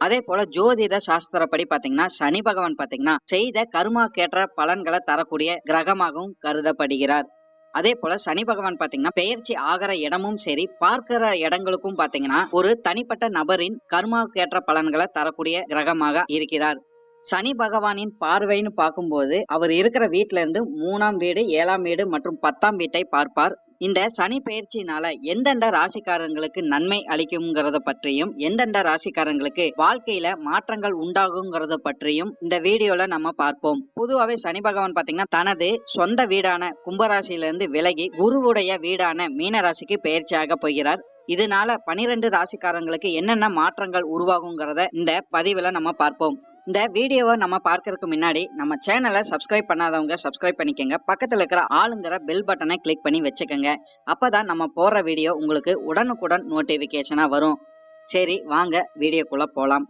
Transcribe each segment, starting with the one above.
அதே போல ஜோதிட சாஸ்திரப்படி பாத்தீங்கன்னா சனி பகவான் பாத்தீங்கன்னா செய்த கர்மாக்கேற்ற பலன்களை தரக்கூடிய கிரகமாகவும் கருதப்படுகிறார். அதே போல சனி பகவான் பாத்தீங்கன்னா பெயர்ச்சி ஆகிற இடமும் சரி பார்க்கிற இடங்களுக்கும் பாத்தீங்கன்னா ஒரு தனிப்பட்ட நபரின் கர்மாக்கேற்ற பலன்களை தரக்கூடிய கிரகமாக இருக்கிறார். சனி பகவானின் பார்வைன்னு பார்க்கும்போது அவர் இருக்கிற வீட்டில இருந்து மூணாம் வீடு ஏழாம் வீடு மற்றும் பத்தாம் வீட்டை பார்ப்பார். இந்த சனி பயிற்சியினால எந்தெந்த ராசிக்காரங்களுக்கு நன்மை அளிக்குங்கிறத பற்றியும் எந்தெந்த ராசிக்காரங்களுக்கு வாழ்க்கையில மாற்றங்கள் உண்டாகுங்கிறத பற்றியும் இந்த வீடியோல நம்ம பார்ப்போம். பொதுவாகவே சனி பகவான் பாத்தீங்கன்னா தனது சொந்த வீடான கும்பராசியிலிருந்து விலகி குருவுடைய வீடான மீனராசிக்கு பயிற்சியாக போகிறார். இதனால பனிரெண்டு ராசிக்காரங்களுக்கு என்னென்ன மாற்றங்கள் உருவாகுங்கிறத இந்த பதிவுல நம்ம பார்ப்போம். இந்த வீடியோவை நம்ம பார்க்கறதுக்கு முன்னாடி நம்ம சேனலை சப்ஸ்கிரைப் பண்ணாதவங்க சப்ஸ்கிரைப் பண்ணிக்கோங்க. பக்கத்தில் இருக்கிற ஆளுங்கிற பெல் பட்டனை கிளிக் பண்ணி வச்சுக்கோங்க. அப்போதான் நம்ம போடுற வீடியோ உங்களுக்கு உடனுக்குடன் நோட்டிஃபிகேஷனாக வரும். சரி வாங்க வீடியோக்குள்ளே போகலாம்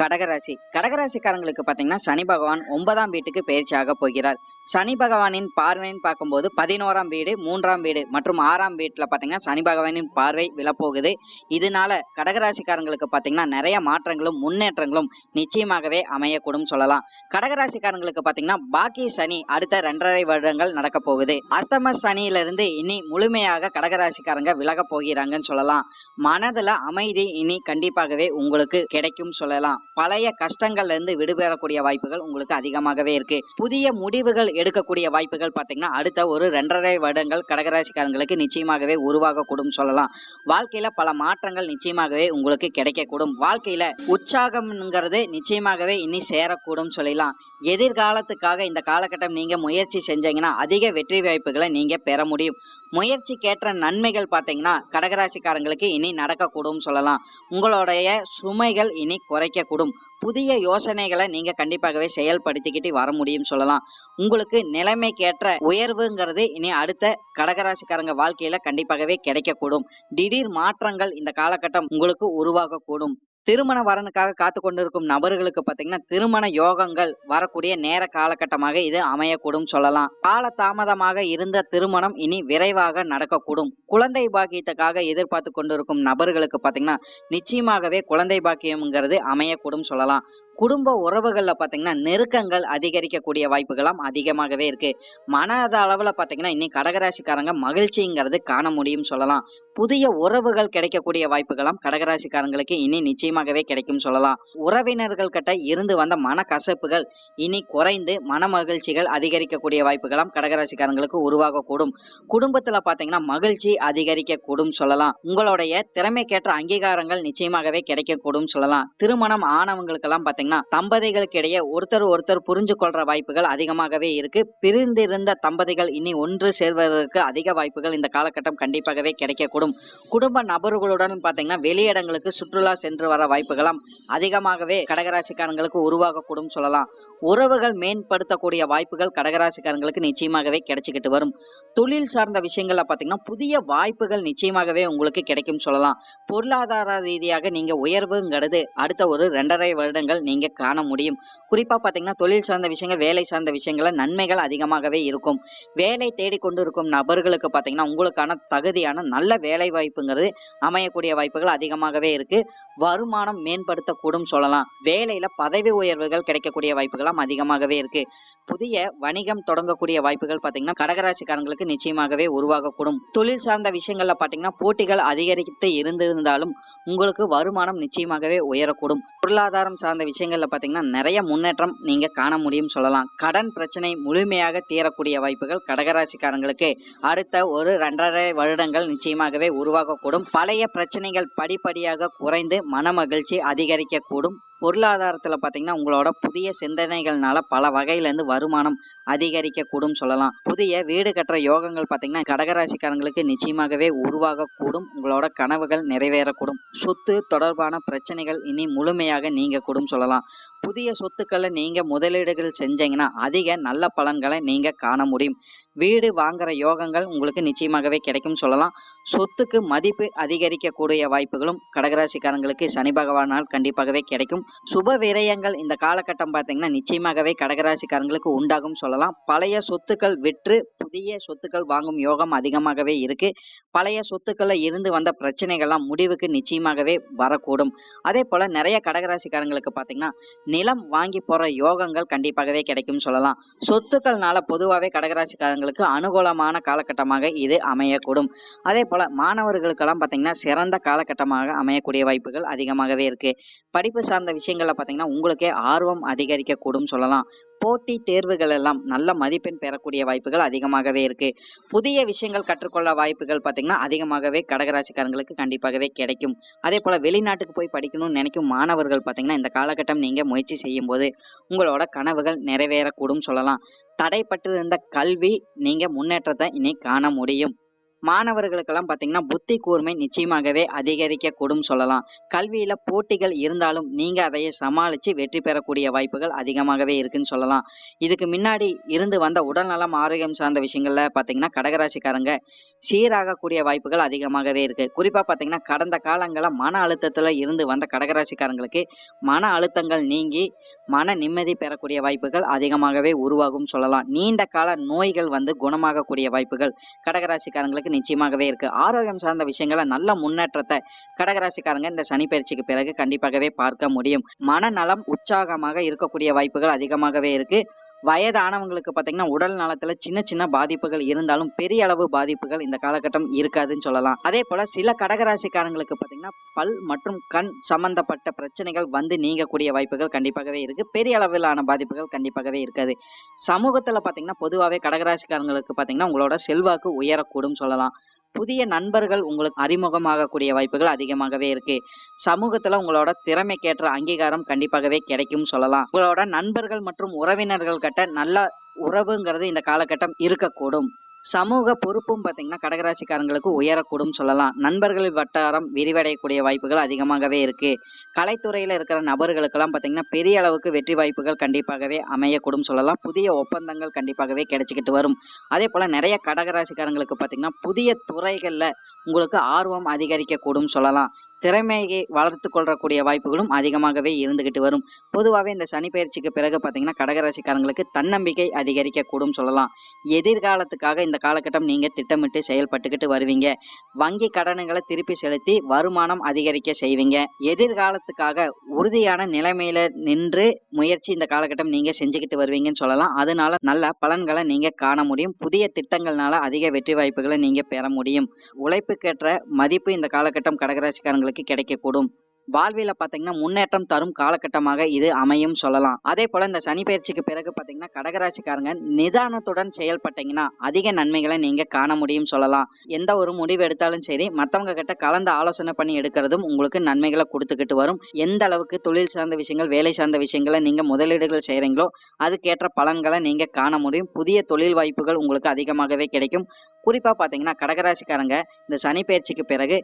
கடகராசி. கடகராசிக்காரங்களுக்கு பார்த்தீங்கன்னா சனி பகவான் ஒன்பதாம் வீட்டுக்கு பயிற்சியாக போகிறார். சனி பகவானின் பார்வைன்னு பார்க்கும்போது பதினோராம் வீடு மூன்றாம் வீடு மற்றும் ஆறாம் வீட்டில் பார்த்தீங்கன்னா சனி பகவானின் பார்வை விழப்போகுது. இதனால கடகராசிக்காரங்களுக்கு பார்த்தீங்கன்னா நிறைய மாற்றங்களும் முன்னேற்றங்களும் நிச்சயமாகவே அமையக்கூடும் சொல்லலாம். கடகராசிக்காரங்களுக்கு பார்த்தீங்கன்னா பாக்கி சனி அடுத்த ரெண்டரை வருடங்கள் நடக்க போகுது. அஸ்தம சனியிலிருந்து இனி முழுமையாக கடகராசிக்காரங்க விலக போகிறாங்கன்னு சொல்லலாம். மனதுல அமைதி இனி கண்டிப்பாகவே உங்களுக்கு கிடைக்கும் சொல்லலாம். பழைய கஷ்டங்கள்ல இருந்து விடுபெறக்கூடிய வாய்ப்புகள் உங்களுக்கு அதிகமாகவே இருக்கு. புதிய முடிவுகள் எடுக்கக்கூடிய வாய்ப்புகள் பாத்தீங்கன்னா அடுத்த ஒரு ரெண்டரை வருடங்கள் கடகராசிக்காரங்களுக்கு நிச்சயமாகவே உருவாகக்கூடும் சொல்லலாம். வாழ்க்கையில பல மாற்றங்கள் நிச்சயமாகவே உங்களுக்கு கிடைக்கக்கூடும். வாழ்க்கையில உற்சாகம்ங்கிறது நிச்சயமாகவே இனி சேரக்கூடும் சொல்லலாம். எதிர்காலத்துக்காக இந்த காலகட்டம் நீங்க முயற்சி செஞ்சீங்கன்னா அதிக வெற்றி வாய்ப்புகளை நீங்க பெற முடியும். முயற்சிக்கேற்ற நன்மைகள் பார்த்தீங்கன்னா கடகராசிக்காரங்களுக்கு இனி நடக்கக்கூடும் சொல்லலாம். உங்களுடைய சுமைகள் இனி குறைக்கக்கூடும். புதிய யோசனைகளை நீங்க கண்டிப்பாகவே செயல்படுத்திக்கிட்டு வர முடியும் சொல்லலாம். உங்களுக்கு நிலைமைக்கேற்ற உயர்வுங்கிறது இனி அடுத்த கடகராசிக்காரங்க வாழ்க்கையில கண்டிப்பாகவே கிடைக்கக்கூடும். திடீர் மாற்றங்கள் இந்த காலகட்டம் உங்களுக்கு உருவாகக்கூடும். திருமண வரனுக்காக காத்து கொண்டிருக்கும் நபர்களுக்கு பார்த்தீங்கன்னா திருமண யோகங்கள் வரக்கூடிய நேர காலகட்டமாக இது அமையக்கூடும் சொல்லலாம். கால தாமதமாக இருந்த திருமணம் இனி விரைவாக நடக்கக்கூடும். குழந்தை பாக்கியத்துக்காக எதிர்பார்த்து கொண்டிருக்கும் நபர்களுக்கு பார்த்தீங்கன்னா நிச்சயமாகவே குழந்தை பாக்கியம்ங்கிறது அமையக்கூடும் சொல்லலாம். குடும்ப உறவுகள்ல பாத்தீங்கன்னா நெருக்கங்கள் அதிகரிக்கக்கூடிய வாய்ப்புகளாம் அதிகமாகவே இருக்கு. மனத அளவுல பாத்தீங்கன்னா இன்னைக்கு கடகராசிக்காரங்க மகிழ்ச்சிங்கிறது காண முடியும் சொல்லலாம். புதிய உறவுகள் கிடைக்கக்கூடிய வாய்ப்புகளும் கடகராசிக்காரங்களுக்கு இனி நிச்சயமாகவே கிடைக்கும் சொல்லலாம். உறவினர்கள் கிட்ட இருந்து வந்த மன கசப்புகள் இனி குறைந்து மன மகிழ்ச்சிகள் அதிகரிக்கக்கூடிய வாய்ப்புகளும் கடகராசிக்காரங்களுக்கு உருவாகக்கூடும். குடும்பத்துல பாத்தீங்கன்னா மகிழ்ச்சி அதிகரிக்கக்கூடும் சொல்லலாம். உங்களுடைய திறமைக்கேற்ற அங்கீகாரங்கள் நிச்சயமாகவே கிடைக்கக்கூடும் சொல்லலாம். திருமணம் ஆனவங்களுக்கெல்லாம் பாத்தீங்கன்னா தம்பதிகளுக்கு இடையே ஒருத்தர் ஒருத்தர் புரிஞ்சு கொள்ற வாய்ப்புகள் அதிகமாகவே இருக்கு. பிரிந்திருந்த தம்பதிகள் இனி ஒன்று சேர்வதற்கு அதிக வாய்ப்புகள் இந்த காலகட்டம் கண்டிப்பாகவே கிடைக்கக்கூடும். குடும்ப நபர்களுடன் பாத்தீங்கன்னா வெளியிடங்களுக்கு சுற்றுலா சென்று வர வாய்ப்புகளும் அதிகமாகவே கடகராசிக்காரங்களுக்கு உருவாகக்கூடும் சொல்லலாம். உறவுகள் மேம்படுத்தக்கூடிய வாய்ப்புகள் கடகராசிக்காரங்களுக்கு நிச்சயமாகவே கிடைச்சிக்கிட்டு வரும். தொழில் சார்ந்த விஷயங்கள்ல பாத்தீங்கன்னா புதிய வாய்ப்புகள் நிச்சயமாகவே உங்களுக்கு கிடைக்கும் சொல்லலாம். பொருளாதார ரீதியாக நீங்க உயர்வுங்கிறது அடுத்த ஒரு ரெண்டரை வருடங்கள் நீங்க காண முடியும். குறிப்பா பாத்தீங்கன்னா தொழில் சார்ந்த விஷயங்கள் வேலை சார்ந்த விஷயங்கள நன்மைகள் அதிகமாகவே இருக்கும். வேலை தேடிக்கொண்டு இருக்கும் நபர்களுக்கு பாத்தீங்கன்னா உங்களுக்கான தகுதியான நல்ல வேலை வாய்ப்புங்கிறது அமையக்கூடிய வாய்ப்புகள் அதிகமாகவே இருக்கு. வருமானம் மேம்படுத்தக்கூடும் சொல்லலாம். வேலையில பதவி உயர்வுகள் கிடைக்கக்கூடிய வாய்ப்புகளும் அதிகமாகவே இருக்கு. புதிய வணிகம் தொடங்கக்கூடிய வாய்ப்புகள் பாத்தீங்கன்னா கடகராசிக்காரங்களுக்கு நிச்சயமாகவே உருவாகக்கூடும். தொழில் சார்ந்த விஷயங்கள்ல பாத்தீங்கன்னா போட்டிகள் அதிகரித்து இருந்திருந்தாலும் உங்களுக்கு வருமானம் நிச்சயமாகவே உயரக்கூடும். பொருளாதாரம் சார்ந்த விஷயங்களில் பாத்தீங்கன்னா நிறைய முன்னேற்றம் நீங்க காண முடியும் சொல்லலாம். கடன் பிரச்சனை முழுமையாக தீரக்கூடிய வாய்ப்புகள் கடகராசிக்காரங்களுக்கு அடுத்த ஒரு ரெண்டரை வருடங்கள் நிச்சயமாகவே உருவாகக்கூடும். பழைய பிரச்சனைகள் படிப்படியாக குறைந்து மன மகிழ்ச்சி அதிகரிக்கக்கூடும். பொருளாதாரத்தில் பார்த்தீங்கன்னா உங்களோட புதிய சிந்தனைகள்னால பல வகையிலேருந்து வருமானம் வருமானம் அதிகரிக்கக்கூடும் சொல்லலாம். புதிய வீடு கட்டுற யோகங்கள் பார்த்தீங்கன்னா கடகராசிக்காரங்களுக்கு நிச்சயமாகவே உருவாகக்கூடும். உங்களோட கனவுகள் நிறைவேறக்கூடும். சொத்து தொடர்பான பிரச்சனைகள் இனி முழுமையாக நீங்கக்கூடும் சொல்லலாம். புதிய சொத்துக்களை நீங்க முதலீடுகள் செஞ்சீங்கன்னா அதிக நல்ல பலன்களை நீங்க காண முடியும். வீடு வாங்குற யோகங்கள் உங்களுக்கு நிச்சயமாகவே கிடைக்கும் சொல்லலாம். சொத்துக்கு மதிப்பு அதிகரிக்கக்கூடிய வாய்ப்புகளும் கடகராசிக்காரங்களுக்கு சனி பகவானால் கண்டிப்பாகவே கிடைக்கும். சுப விரயங்கள் இந்த காலகட்டம் பார்த்தீங்கன்னா நிச்சயமாகவே கடகராசிக்காரங்களுக்கு உண்டாகும் சொல்லலாம். பழைய சொத்துக்கள் விற்று புதிய சொத்துக்கள் வாங்கும் யோகம் அதிகமாகவே இருக்கு. பழைய சொத்துக்களில் இருந்து வந்த பிரச்சனைகள்லாம் முடிவுக்கு நிச்சயமாகவே வரக்கூடும். அதே போல நிறைய கடகராசிக்காரங்களுக்கு பார்த்தீங்கன்னா நிலம் வாங்கி போற யோகங்கள் கண்டிப்பாகவே கிடைக்கும் சொல்லலாம். சொத்துக்கள்னால பொதுவாகவே கடகராசிக்காரங்களுக்கு அனுகூலமான காலகட்டமாக இது அமையக்கூடும். அதே போல மாணவர்களுக்கெல்லாம் பார்த்தீங்கன்னா சிறந்த காலகட்டமாக அமையக்கூடிய வாய்ப்புகள் அதிகமாகவே இருக்கு. படிப்பு சார்ந்த விஷயங்கள்ல பார்த்தீங்கன்னா உங்களுக்கே ஆர்வம் அதிகரிக்கக்கூடும் சொல்லலாம். போட்டி தேர்வுகள் எல்லாம் நல்ல மதிப்பெண் பெறக்கூடிய வாய்ப்புகள் அதிகமாகவே இருக்கு. புதிய விஷயங்கள் கற்றுக்கொள்ள வாய்ப்புகள் பார்த்தீங்கன்னா அதிகமாகவே கடகராசிக்காரங்களுக்கு கண்டிப்பாகவே கிடைக்கும். அதே போல வெளிநாட்டுக்கு போய் படிக்கணும்னு நினைக்கும் மாணவர்கள் பார்த்தீங்கன்னா இந்த காலகட்டம் நீங்க முயற்சி செய்யும் போது உங்களோட கனவுகள் நிறைவேறக்கூடும் சொல்லலாம். தடைப்பட்டிருந்த கல்வி நீங்க முன்னேற்றத்தை இனி காண முடியும். மாணவர்களுக்கெல்லாம் பார்த்தீங்கன்னா புத்தி கூர்மை நிச்சயமாகவே அதிகரிக்கக்கூடும் சொல்லலாம். கல்வியில போட்டிகள் இருந்தாலும் நீங்க அதையே சமாளித்து வெற்றி பெறக்கூடிய வாய்ப்புகள் அதிகமாகவே இருக்குன்னு சொல்லலாம். இதுக்கு முன்னாடி இருந்து வந்த உடல்நலம் ஆரோக்கியம் சார்ந்த விஷயங்கள்ல பார்த்தீங்கன்னா கடகராசிக்காரங்க சீராகக்கூடிய வாய்ப்புகள் அதிகமாகவே இருக்கு. குறிப்பா பார்த்தீங்கன்னா கடந்த காலங்களில் மன அழுத்தத்துல இருந்து வந்த கடகராசிக்காரங்களுக்கு மன அழுத்தங்கள் நீங்கி மன நிம்மதி பெறக்கூடிய வாய்ப்புகள் அதிகமாகவே உருவாகும் சொல்லலாம். நீண்ட கால நோய்கள் வந்து குணமாகக்கூடிய வாய்ப்புகள் கடகராசிக்காரங்களுக்கு நிச்சயமாகவே இருக்கு. ஆரோக்கியம் சார்ந்த விஷயங்கள நல்ல முன்னேற்றத்தை கடகராசிக்காரங்க இந்த சனி பயிற்சிக்கு பிறகு கண்டிப்பாகவே பார்க்க முடியும். மனநலம் உற்சாகமாக இருக்கக்கூடிய வாய்ப்புகள் அதிகமாகவே இருக்கு. வயதானவங்களுக்கு பார்த்தீங்கன்னா உடல் நலத்துல சின்ன சின்ன பாதிப்புகள் இருந்தாலும் பெரிய அளவு பாதிப்புகள் இந்த காலகட்டம் இருக்காதுன்னு சொல்லலாம். அதே போல சில கடகராசிக்காரங்களுக்கு பார்த்தீங்கன்னா பல் மற்றும் கண் சம்பந்தப்பட்ட பிரச்சனைகள் வந்து நீங்கக்கூடிய வாய்ப்புகள் கண்டிப்பாகவே இருக்கு. பெரிய அளவிலான பாதிப்புகள் கண்டிப்பாகவே இருக்காது. சமூகத்துல பார்த்தீங்கன்னா பொதுவாகவே கடகராசிக்காரங்களுக்கு பார்த்தீங்கன்னா உங்களோட செல்வாக்கு உயரக்கூடும் சொல்லலாம். புதிய நண்பர்கள் உங்களுக்கு அறிமுகமாகக்கூடிய வாய்ப்புகள் அதிகமாகவே இருக்கு. சமூகத்துல உங்களோட திறமைக்கேற்ற அங்கீகாரம் கண்டிப்பாகவே கிடைக்கும் சொல்லலாம். உங்களோட நண்பர்கள் மற்றும் உறவினர்கள் கிட்ட நல்ல உறவுங்கிறது இந்த காலகட்டம் இருக்கக்கூடும். சமூக பொறுப்பும் பார்த்தீங்கன்னா கடகராசிக்காரங்களுக்கு உயரக்கூடும் சொல்லலாம். நண்பர்கள் வட்டாரம் விரிவடையக்கூடிய வாய்ப்புகள் அதிகமாகவே இருக்கு. கலைத்துறையில் இருக்கிற நபர்களுக்கெல்லாம் பார்த்தீங்கன்னா பெரிய அளவுக்கு வெற்றி வாய்ப்புகள் கண்டிப்பாகவே அமையக்கூடும் சொல்லலாம். புதிய ஒப்பந்தங்கள் கண்டிப்பாகவே கிடைச்சிக்கிட்டு வரும். அதே போல் நிறைய கடகராசிக்காரங்களுக்கு பார்த்தீங்கன்னா புதிய துறைகளில் உங்களுக்கு ஆர்வம் அதிகரிக்கக்கூடும் சொல்லலாம். திறமையை வளர்த்து கொள்ளக்கூடிய வாய்ப்புகளும் அதிகமாகவே இருந்துகிட்டு வரும். பொதுவாகவே இந்த சனி பயிற்சிக்கு பிறகு பார்த்தீங்கன்னா கடகராசிக்காரங்களுக்கு தன்னம்பிக்கை அதிகரிக்கக்கூடும் சொல்லலாம். எதிர்காலத்துக்காக இந்த காலகட்டம் நீங்கள் திட்டமிட்டு செயல்பட்டுக்கிட்டு வருவீங்க. வங்கி கடனுங்களை திருப்பி செலுத்தி வருமானம் அதிகரிக்க செய்வீங்க. எதிர்காலத்துக்காக உறுதியான நிலைமையில நின்று முயற்சி இந்த காலகட்டம் நீங்க செஞ்சுக்கிட்டு வருவீங்கன்னு சொல்லலாம். அதனால நல்ல பலன்களை நீங்க காண முடியும். புதிய திட்டங்கள்னால அதிக வெற்றி வாய்ப்புகளை நீங்க பெற முடியும். உழைப்புக்கேற்ற மதிப்பு இந்த காலகட்டம் கடகராசிக்காரங்களுக்கு கிடைக்கக்கூடும். வாழ்வில் பார்த்தீங்கன்னா முன்னேற்றம் தரும் காலகட்டமாக இது அமையும் சொல்லலாம். அதே போல இந்த சனி பயிற்சிக்கு பிறகு பார்த்தீங்கன்னா கடகராசிக்காரங்க நிதானத்துடன் செயல்பட்டீங்கன்னா அதிக நன்மைகளை நீங்க காண முடியும் சொல்லலாம். எந்த ஒரு முடிவு எடுத்தாலும் சரி மற்றவங்க கிட்ட கலந்து ஆலோசனை பண்ணி எடுக்கிறதும் உங்களுக்கு நன்மைகளை கொடுத்துக்கிட்டு வரும். எந்த அளவுக்கு தொழில் சார்ந்த விஷயங்கள் வேலை சார்ந்த விஷயங்களை நீங்க முதலீடுகள் செய்கிறீங்களோ அதுக்கேற்ற பலன்களை நீங்க காண முடியும். புதிய தொழில் வாய்ப்புகள் உங்களுக்கு அதிகமாகவே கிடைக்கும். குறிப்பா பாத்தீங்கன்னா கடகராசிக்காரங்க இந்த சனி பயிற்சிக்கு பிறகு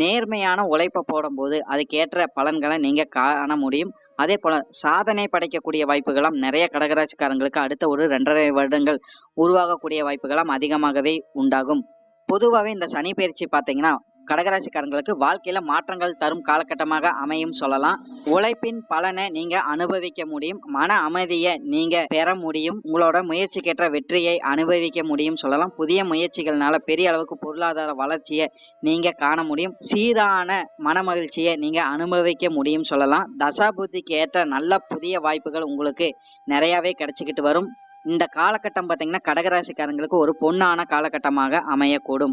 நேர்மையான உழைப்பை போடும்போது அதுக்கேற்ற பலன்களை நீங்க காண முடியும். அதே போல சாதனை படைக்கக்கூடிய வாய்ப்புகளும் நிறைய கடகராசிக்காரங்களுக்கு அடுத்த ஒரு ரெண்டரை வருடங்கள் உருவாகக்கூடிய வாய்ப்புகளும் அதிகமாகவே உண்டாகும். பொதுவாகவே இந்த சனி பயிற்சி பார்த்தீங்கன்னா கடகராசிக்காரங்களுக்கு வாழ்க்கையில மாற்றங்கள் தரும் காலகட்டமாக அமையும் சொல்லலாம். உழைப்பின் பலனை நீங்க அனுபவிக்க முடியும். மன அமைதியை நீங்க பெற முடியும். உங்களோட முயற்சிக்கேற்ற வெற்றியை அனுபவிக்க முடியும் சொல்லலாம். புதிய முயற்சிகள்னால பெரிய அளவுக்கு பொருளாதார வளர்ச்சியை நீங்க காண முடியும். சீரான மன மகிழ்ச்சியை நீங்க அனுபவிக்க முடியும் சொல்லலாம். தசாபுத்திக்கு ஏற்ற நல்ல புதிய வாய்ப்புகள் உங்களுக்கு நிறையவே கிடைச்சிக்கிட்டு வரும். இந்த காலகட்டம் பார்த்தீங்கன்னா கடகராசிக்காரங்களுக்கு ஒரு பொன்னான காலகட்டமாக அமையக்கூடும்.